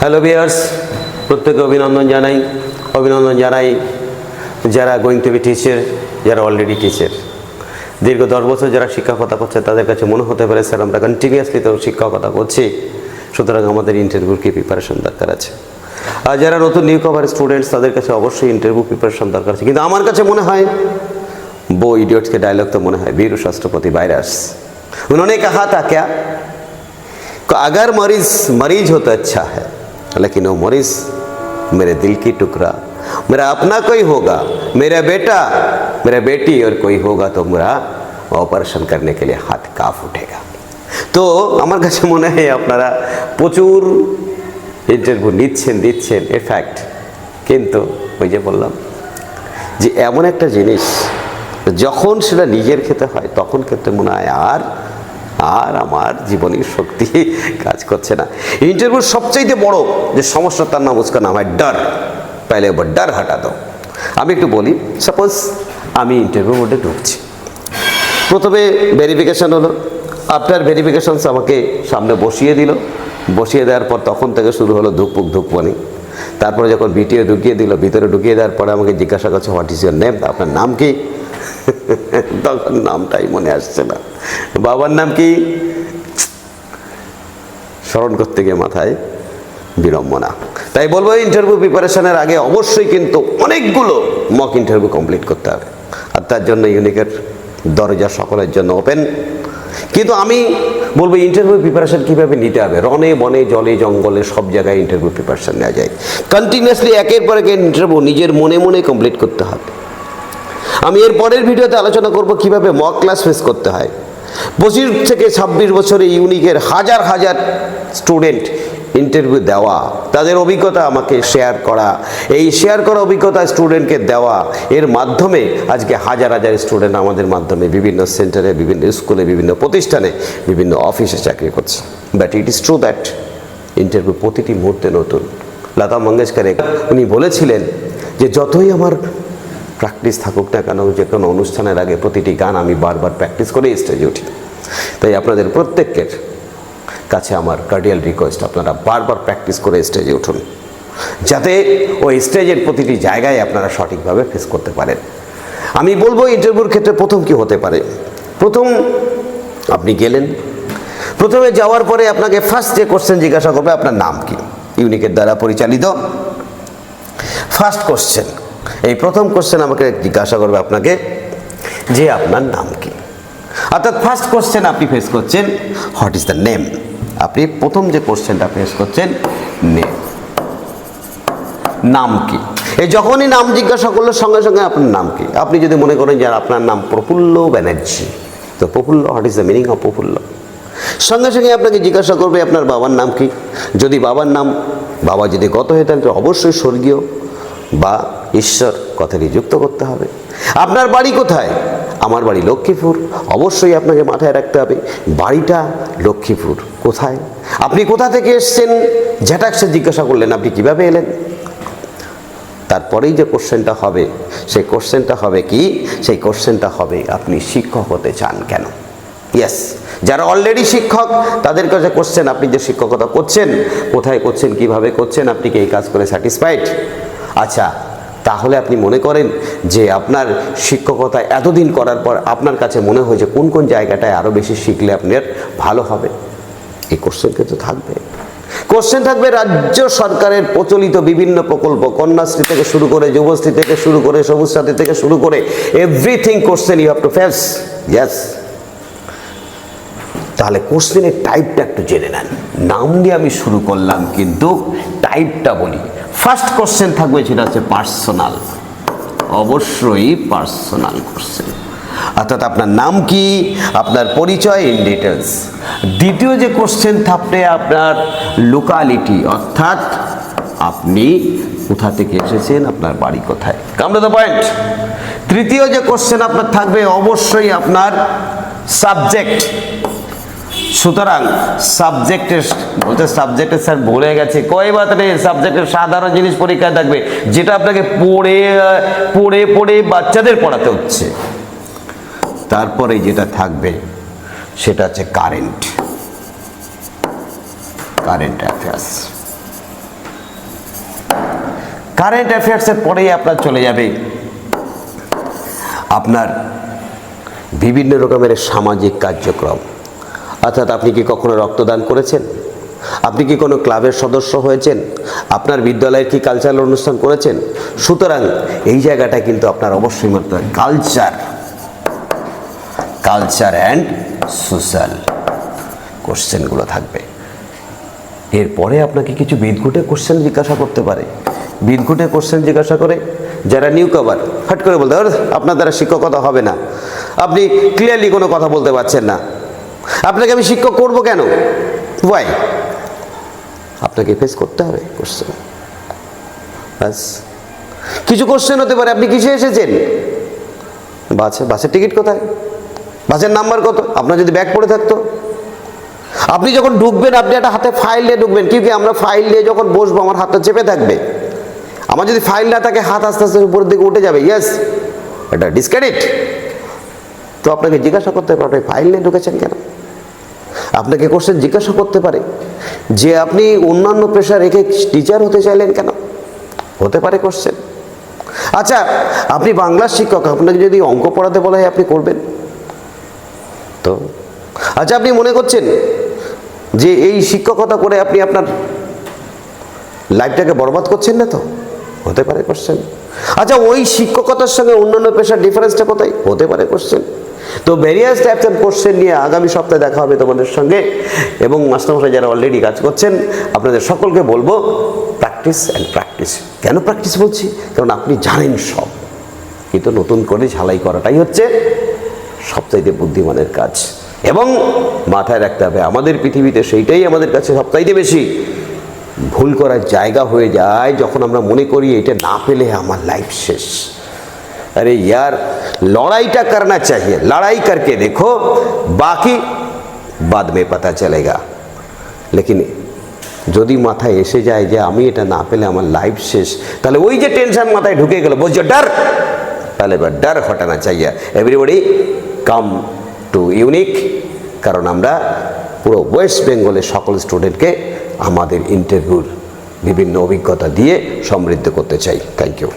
Hello বিয়ার্স প্রত্যেকে অভিনন্দন জানাই অভিনন্দন জানাই যারা গোয়িং টু বি টিচার যারা অলরেডি টিচার দীর্ঘ দশ বছর যারা শিক্ষকতা করছে তাদের কাছে মনে হতে পারে স্যার আমরা কন্টিনিউয়াসলি তো শিক্ষকতা করছি সুতরাং আমাদের ইন্টারভিউর কি প্রিপারেশন দরকার আছে আর যারা নতুন নিউ কভার স্টুডেন্টস তাদের কাছে অবশ্যই ইন্টারভিউ প্রিপারেশন দরকার আছে কিন্তু আমার কাছে মনে হয় वो इडियट्स के डायलॉग तो मन है वीर राष्ट्रपति वायरस उन्होंने कहा था क्या कि अगर मरीज मरीज हो तो अच्छा है लेकिन वो मरीज मेरे दिल की टुकड़ा मेरा अपना कोई होगा मेरा बेटा मेरा बेटी और कोई होगा तो मेरा অপারেশন करने के लिए हाथ काफ उठेगा তো আমার কাছে মনে হয় আপনারা প্রচুর ইন্টারভিউ নিচ্ছেন দিচ্ছেন এফ্যাক্ট কিন্তু ওই যে বললাম যে এমন একটা জিনিস যখন সেটা নিজের খেতে হয় তখন খেতে মনে হয় আর আর আমার জীবনের শক্তি কাজ করছে না। ইন্টারভিউর সবচাইতে বড় যে সমস্যা, তার নাম উসকা নাম হয় ডর। পেলে এবার ডর হাঁটা দাও। আমি একটু বলি সাপোজ আমি ইন্টারভিউ মোডে ঢুকছি। প্রথমে ভেরিফিকেশান হলো। আফটার ভেরিফিকেশনস আমাকে সামনে বসিয়ে দিল। বসিয়ে দেওয়ার পর তখন থেকে শুরু হলো ধুকপুক ধুকপানি। তারপরে যখন বিটিও ঢুকিয়ে দিল, ভিতরে ঢুকিয়ে দেওয়ার পরে আমাকে জিজ্ঞাসা করছে হোয়াট ইজ ইউর নেম আপনার নাম কি? তখন নামটাই মনে আসছে না। বাবার নাম কি? স্মরণ করতে গিয়ে মাথায় বিড়ম্বনা। তাই বলব ইন্টারভিউ প্রিপারেশনের আগে অবশ্যই কিন্তু অনেকগুলো মক ইন্টারভিউ কমপ্লিট করতে হবে। আর তার জন্য ইউনিকের দরজা সকলের জন্য ওপেন কিন্তু আমি বলব ইন্টারভিউ প্রিপারেশন কীভাবে নিতে হবে? রনে বনে, জলে, জঙ্গলে সব জায়গায় ইন্টারভিউ প্রিপারেশন নেওয়া যায়। কন্টিনিউয়াসলি একের পর এক ইন্টারভিউ নিজের মনে মনে কমপ্লিট করতে হবে। আমি এর পরের ভিডিওতে আলোচনা করব কীভাবে মক ক্লাস ফেস করতে হয়। পঁচিশ থেকে ছাব্বিশ বছরে ইউনিকের হাজার হাজার স্টুডেন্ট ইন্টারভিউ দেওয়া, তাদের অভিজ্ঞতা আমাকে শেয়ার করা, এই শেয়ার করা অভিজ্ঞতা স্টুডেন্টকে দেওয়া, এর মাধ্যমে আজকে হাজার হাজার স্টুডেন্ট আমাদের মাধ্যমে বিভিন্ন সেন্টারে বিভিন্ন স্কুলে বিভিন্ন প্রতিষ্ঠানে, বিভিন্ন অফিসে চাকরি করছে। But it is true that interview প্রতিটি মুহূর্তে নতুন। লতা মঙ্গেশকর উনি বলেছিলেন যে, যতই আমার প্র্যাকটিস থাকুক না কেন, যে কোনো অনুষ্ঠানের আগে প্রতিটি গান আমি বারবার প্র্যাকটিস করে স্টেজে উঠি। তাই আপনাদের প্রত্যেকের কাছে আমার কার্ডিয়াল রিকোয়েস্ট, আপনারা বারবার প্র্যাকটিস করে স্টেজে উঠুন। যাতে ওই স্টেজের প্রতিটি জায়গায় আপনারা সঠিকভাবে ফেস করতে পারেন। আমি বলব, ইন্টারভিউর ক্ষেত্রে প্রথম কি হতে পারে? প্রথম আপনি গেলেন। প্রথমে যাওয়ার পরে আপনাকে ফার্স্ট যে কোশ্চেন জিজ্ঞাসা করবে, আপনার নাম কি? ইউনিকের দ্বারা পরিচালিত। ফার্স্ট কোশ্চেন প্রথম কোশ্চেন আমাকে জিজ্ঞাসা করবে আপনাকে, যে আপনার নাম কি? অর্থাৎ ফার্স্ট কোশ্চেন আপনি ফেস করছেন হোয়াট ইজ দ্য নেম আপনি প্রথম যে কোশ্চেনটা ফেস করছেন নেম নাম কি? এই যখনই নাম জিজ্ঞাসা করলে, সঙ্গে সঙ্গে আপনার নাম কি? আপনি যদি মনে করেন যে আপনার নাম প্রফুল্ল ব্যানার্জি, তো Prafulla what is the meaning of Prafulla? সঙ্গে সঙ্গে আপনাকে জিজ্ঞাসা করবে, আপনার বাবার নাম কি? যদি বাবার নাম বাবা যদি গত হয়ে থাকেন তো অবশ্যই স্বর্গীয়, বা ঈশ্বর কথাটি যুক্ত করতে হবে। আপনার বাড়ি কোথায়? আমার বাড়ি লক্ষ্মীপুর। অবশ্যই আপনাকে মাথায় রাখতে হবে, বাড়িটা লক্ষ্মীপুর। কোথায়? আপনি কোথা থেকে এসছেন? ঝ্যাটাকসে জিজ্ঞাসা করলেন, আপনি কীভাবে এলেন? তারপরেই যে কোশ্চেনটা হবে, সেই কোশ্চেনটা হবে কি? সেই কোশ্চেনটা হবে, আপনি শিক্ষক হতে চান কেন? ইয়েস যারা অলরেডি শিক্ষক তাদের কাছে কোশ্চেন আপনি যে শিক্ষকতা করছেন, কোথায় করছেন, কীভাবে করছেন, আপনি কি এই কাজ করে স্যাটিসফাইড আচ্ছা তাহলে আপনি মনে করেন যে আপনার শিক্ষকতা এতদিন করার পর আপনার কাছে মনে হয় যে কোন কোন জায়গাটায় আরও বেশি শিখলে আপনার ভালো হবে? এই কোশ্চেন কিন্তু থাকবে। কোশ্চেন থাকবে রাজ্য সরকারের প্রচলিত বিভিন্ন প্রকল্প, কন্যাশ্রী থেকে শুরু করে যুবশ্রী থেকে শুরু করে সবুজ সাথী থেকে শুরু করে everything question you have to face yes তাহলে কোশ্চেনের টাইপটা একটু জেনে নেন। নাম দিয়ে আমি শুরু করলাম, কিন্তু টাইপটা বলি। ফার্স্ট কোশ্চেন থাকবে, সেটা হচ্ছে পার্সোনাল অবশ্যই পার্সোনাল কোশ্চেন অর্থাৎ আপনার নাম কি, আপনার পরিচয় ইন ডিটেলস দ্বিতীয় যে কোশ্চেন থাকবে, আপনার লোকালিটি অর্থাৎ আপনি কোথা থেকে এসেছেন, আপনার বাড়ি কোথায়। কাম দ্য পয়েন্ট তৃতীয় যে কোশ্চেন আপনার থাকবে, অবশ্যই আপনার সাবজেক্ট সুতরাং সাবজেক্টের, বলতে সাবজেক্টের স্যার বলে গেছে। কয় বাতারে সাবজেক্টের সাধারণ জিনিস পরীক্ষায় থাকবে, যেটা আপনাকে পড়ে পড়ে পড়ে বাচ্চাদের পড়াতে হচ্ছে। তারপরে যেটা থাকবে, সেটা হচ্ছে কারেন্ট। Current affairs. কারেন্ট অ্যাফেয়ার্সের পরেই আপনার চলে যাবে আপনার বিভিন্ন রকমের সামাজিক কার্যক্রম। অর্থাৎ আপনি কি কখনো রক্তদান করেছেন? আপনি কি কোনো ক্লাবের সদস্য হয়েছেন? আপনার বিদ্যালয়ের কি কালচারাল অনুষ্ঠান করেছেন? সুতরাং এই জায়গাটা কিন্তু আপনার অবশ্যই মাত্র কালচার কালচার অ্যান্ড সোশ্যাল কোশ্চেনগুলো থাকবে। এরপরে আপনাকে কিছু বিদঘুটে কোশ্চেন জিজ্ঞাসা করতে পারে। বিদঘুটে কোশ্চেন জিজ্ঞাসা করে যারা নিউ কভার হাট করে বলতে "আরে, আপনার দ্বারা শিক্ষকতা হবে না। আপনি ক্লিয়ারলি কোনো কথা বলতে পারছেন না। আপনাকে আমি শিক্ষক করব কেন? ওয়াই আপনাকে ফেস করতে হবে কোশ্চেন ব্যাস। কিছু কোশ্চেন হতে পারে, আপনি কিসে এসেছেন? বাসে, বাসের টিকিট কোথায়? বাসের নাম্বার কত? আপনার যদি ব্যাগ পড়ে থাকতো। আপনি যখন ঢুকবেন, আপনি একটা হাতে ফাইল নিয়ে ঢুকবেন। কি আমরা ফাইল নিয়ে যখন বসবো, আমার হাতটা চেপে থাকবে। আমার যদি ফাইল না থাকে, হাত আস্তে আস্তে উপরের দিকে উঠে যাবে। ইয়েস এটা ডিসক্রেডিট তো আপনাকে জিজ্ঞাসা করতে পারে আপনি ফাইল নিয়ে ঢুকেছেন কেন? আপনাকে কোশ্চেন জিজ্ঞাসা করতে পারে। যে আপনি অন্যান্য পেশা রেখে টিচার হতে চাইলেন কেন? হতে পারে কোশ্চেন আচ্ছা আপনি বাংলার শিক্ষক, আপনাকে যদি অঙ্ক পড়াতে বলা হয়, আপনি করবেন। তো আচ্ছা আপনি মনে করছেন যে এই শিক্ষকতা করে আপনি আপনার লাইফটাকে বরবাদ করছেন না তো? হতে পারে কোশ্চেন আচ্ছা ওই শিক্ষকতার সঙ্গে অন্যান্য পেশার ডিফারেন্সটা কোথায়? হতে পারে কোশ্চেন তো ভেরিয়াস টাইপস অ্যান্ড কোশ্চেন নিয়ে আগামী সপ্তাহে দেখা হবে তোমাদের সঙ্গে। এবং মাস্টারমশাই যারা অলরেডি কাজ করছেন, আপনাদের সকলকে বলব প্র্যাকটিস অ্যান্ড প্র্যাকটিস কেন প্র্যাকটিস বলছি? কারণ আপনি জানেন সব। কিন্তু নতুন করে ঝালাই করাটাই হচ্ছে সবচাইতে বুদ্ধিমানের কাজ। এবং মাথায় রাখতে হবে, আমাদের পৃথিবীতে সেইটাই আমাদের কাছে সবচাইতে বেশি। ভুল করার জায়গা হয়ে যায় যখন আমরা মনে করি এটা না পেলে আমার লাইফ শেষ। अरे यार, लड़ाईटा करना चाहिए। लड़ाई करके देखो, बाकी बाद में पता चलेगा। लेकिन যদি মাথায় এসে যায় যে আমি এটা না পেলে আমার লাইফ শেষ তাহলে ওই যে টেনশন মাথায় ঢুকে গেল বলছো ডার তাহলে এবার ডার হটানা চাই এভরিবডি কাম টু ইউনিক কারণ আমরা পুরো ওয়েস্ট বেঙ্গলের সকল স্টুডেন্টকে আমাদের ইন্টারভিউর বিভিন্ন অভিজ্ঞতা দিয়ে সমৃদ্ধ করতে চাই থ্যাংক ইউ